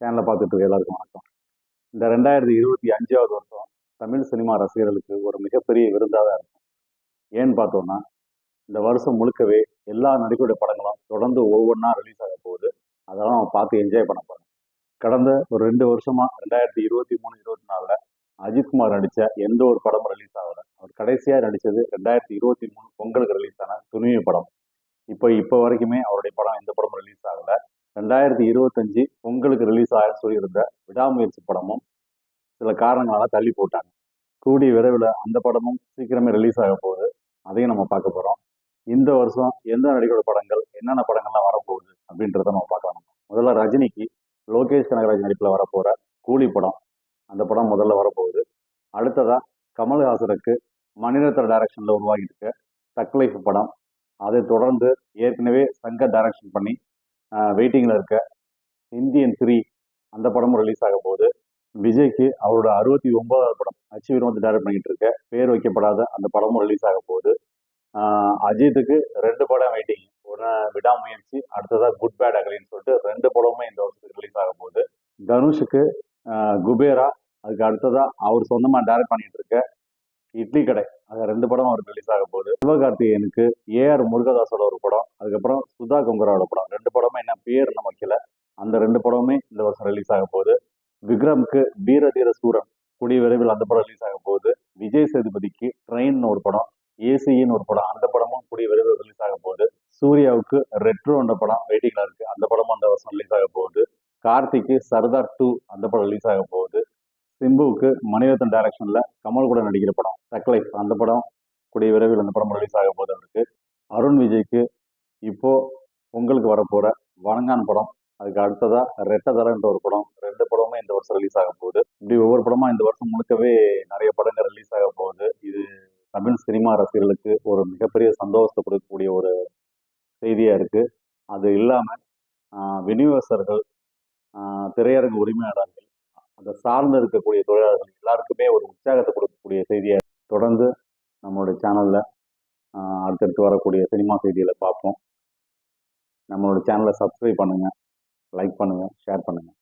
சேனலை பார்த்துட்டு இருக்க எல்லாருக்கும் வணக்கம். இந்த ரெண்டாயிரத்தி இருபத்தி அஞ்சாவது வருஷம் தமிழ் சினிமா ரசிகர்களுக்கு ஒரு மிகப்பெரிய விருந்தாக தான் இருக்கும். ஏன்னு பார்த்தோம்னா இந்த வருஷம் முழுக்கவே எல்லா நடிகருடைய படங்களும் தொடர்ந்து ஒவ்வொன்றா ரிலீஸ் ஆக போகுது. அதெல்லாம் நம்ம பார்த்து என்ஜாய் பண்ண போகிறோம் கடந்த ஒரு ரெண்டு வருஷமா ரெண்டாயிரத்தி இருபத்தி மூணு இருபத்தி நாலில் அஜித்குமார் நடித்த எந்த ஒரு படமும் ரிலீஸ் ஆகலை. அவர் கடைசியாக நடித்தது ரெண்டாயிரத்தி இருபத்தி மூணு பொங்கலுக்கு ரிலீஸ் ஆன துணிவு படம். இப்போ இப்போ வரைக்குமே அவருடைய படம் எந்த படமும் ரிலீஸ் ஆகலை. ரெண்டாயிரத்தி இருபத்தஞ்சு பொங்கலுக்கு ரிலீஸ் ஆக சொல்லியிருந்த விடாமுயற்சி படமும் சில காரணங்களால் தள்ளி போட்டாங்க. கூடிய விரைவில் அந்த படமும் சீக்கிரமே ரிலீஸ் ஆக போகுது. அதையும் நம்ம பார்க்க போகிறோம் இந்த வருஷம் எந்த நடிகரோட படங்கள் என்னென்ன படங்கள்லாம் வரப்போகுது அப்படின்றத நம்ம பார்க்கலாம். முதல்ல ரஜினிக்கு லோகேஷ் கனகராஜ் நடிப்பில் வரப்போகிற கூலி படம். அந்த படம் முதல்ல வரப்போகுது. அடுத்ததாக கமல்ஹாசனுக்கு மணிரத்ன டைரக்ஷனில் உருவாகிட்டு இருக்க தக்லைஃப் படம். அதை தொடர்ந்து ஏற்கனவே சங்கர் டைரக்ஷன் பண்ணி வெயிட்டிங்கில் இருக்க இந்தியன் த்ரீ அந்த படமும் ரிலீஸ் ஆக போகுது. விஜய்க்கு அவரோட அறுபத்தி ஒன்பதாவது படம் அச்சீவ் வந்து டேரக்ட் பண்ணிட்டு இருக்க. பேர் வைக்கப்படாத அந்த படமும் ரிலீஸ் ஆக போகுது. அஜித்துக்கு ரெண்டு படம் வெயிட்டிங் ஒன்று விடாமுயற்சி அடுத்ததாக குட் பேட் அகலின்னு சொல்லிட்டு ரெண்டு படமுமே இந்த வருஷத்துக்கு ரிலீஸ் ஆக போகுது. தனுஷுக்கு குபேரா அதுக்கு அடுத்ததாக அவர் சொந்தமாக டேரக்ட் பண்ணிட்டு இருக்க. இட்லி கடை. அது ரெண்டு படம் அவர் ரிலீஸ் ஆக போகுது. சிவகார்த்திகேயனுக்கு ஏஆர் முருகதாஸோட ஒரு படம் அதுக்கப்புறம் சுதா கொங்கராவோட படம். ரெண்டு படமே என்ன பேர் நம்ம வைக்கல. அந்த ரெண்டு படமுமே இந்த வருஷம் ரிலீஸ் ஆக போகுது. விக்ரம்க்கு வீர தீர சூரன் கூடிய விரைவில் அந்த படம் ரிலீஸ் ஆக போகுது. விஜய் சேதுபதிக்கு ட்ரெயின் ஒரு படம் ஏசின்னு ஒரு படம் அந்த படமும் கூடிய விரைவில் ரிலீஸ் ஆக போகுது. சூர்யாவுக்கு ரெட்ரோன்ற படம் வெயிட்டிங்ல இருக்கு. அந்த படமும் அந்த வருஷம் ரிலீஸ் ஆக போகுது. கார்த்திக்கு சர்தார் டூ அந்த படம் ரிலீஸ் ஆக போகுது. சிம்புவுக்கு மணிரத்னம் டைரக்ஷன்ல கமல் கூட நடிக்கிற படம் தக்லைஃப் அந்த படம் கூடிய விரைவில் அந்த படம் ரிலீஸ் ஆக போது அவருக்கு அருண் விஜய்க்கு இப்போ பொங்கலுக்கு வரப்போற வணங்கான் படம் அதுக்கு அடுத்ததா ரெட்டதரன்ற ஒரு படம். ரெண்டு படமும் இந்த வருஷம் ரிலீஸ் ஆக போகுது. இப்படி ஒவ்வொரு படமா இந்த வருஷம் முழுக்கவே நிறைய படங்கள் ரிலீஸ் ஆக போகுது. இது தமிழ் சினிமா ரசிகர்களுக்கு ஒரு மிகப்பெரிய சந்தோஷத்தை கொடுக்கக்கூடிய ஒரு செய்தியா இருக்கு. அது இல்லாம விநியோகஸ்தர்கள் திரையரங்கு உரிமையாளர்கள் அந்த சார்ந்து இருக்கக்கூடிய தொழிலாளர்கள் எல்லாருக்குமே ஒரு உற்சாகத்தை கொடுக்கக்கூடிய செய்தியை தொடர்ந்து நம்மளுடைய சேனலில் அடுத்தடுத்து வரக்கூடிய சினிமா செய்திகளை பார்ப்போம். நம்மளோட சேனலை சப்ஸ்கிரைப் பண்ணுங்கள் லைக் பண்ணுங்கள் ஷேர் பண்ணுங்கள்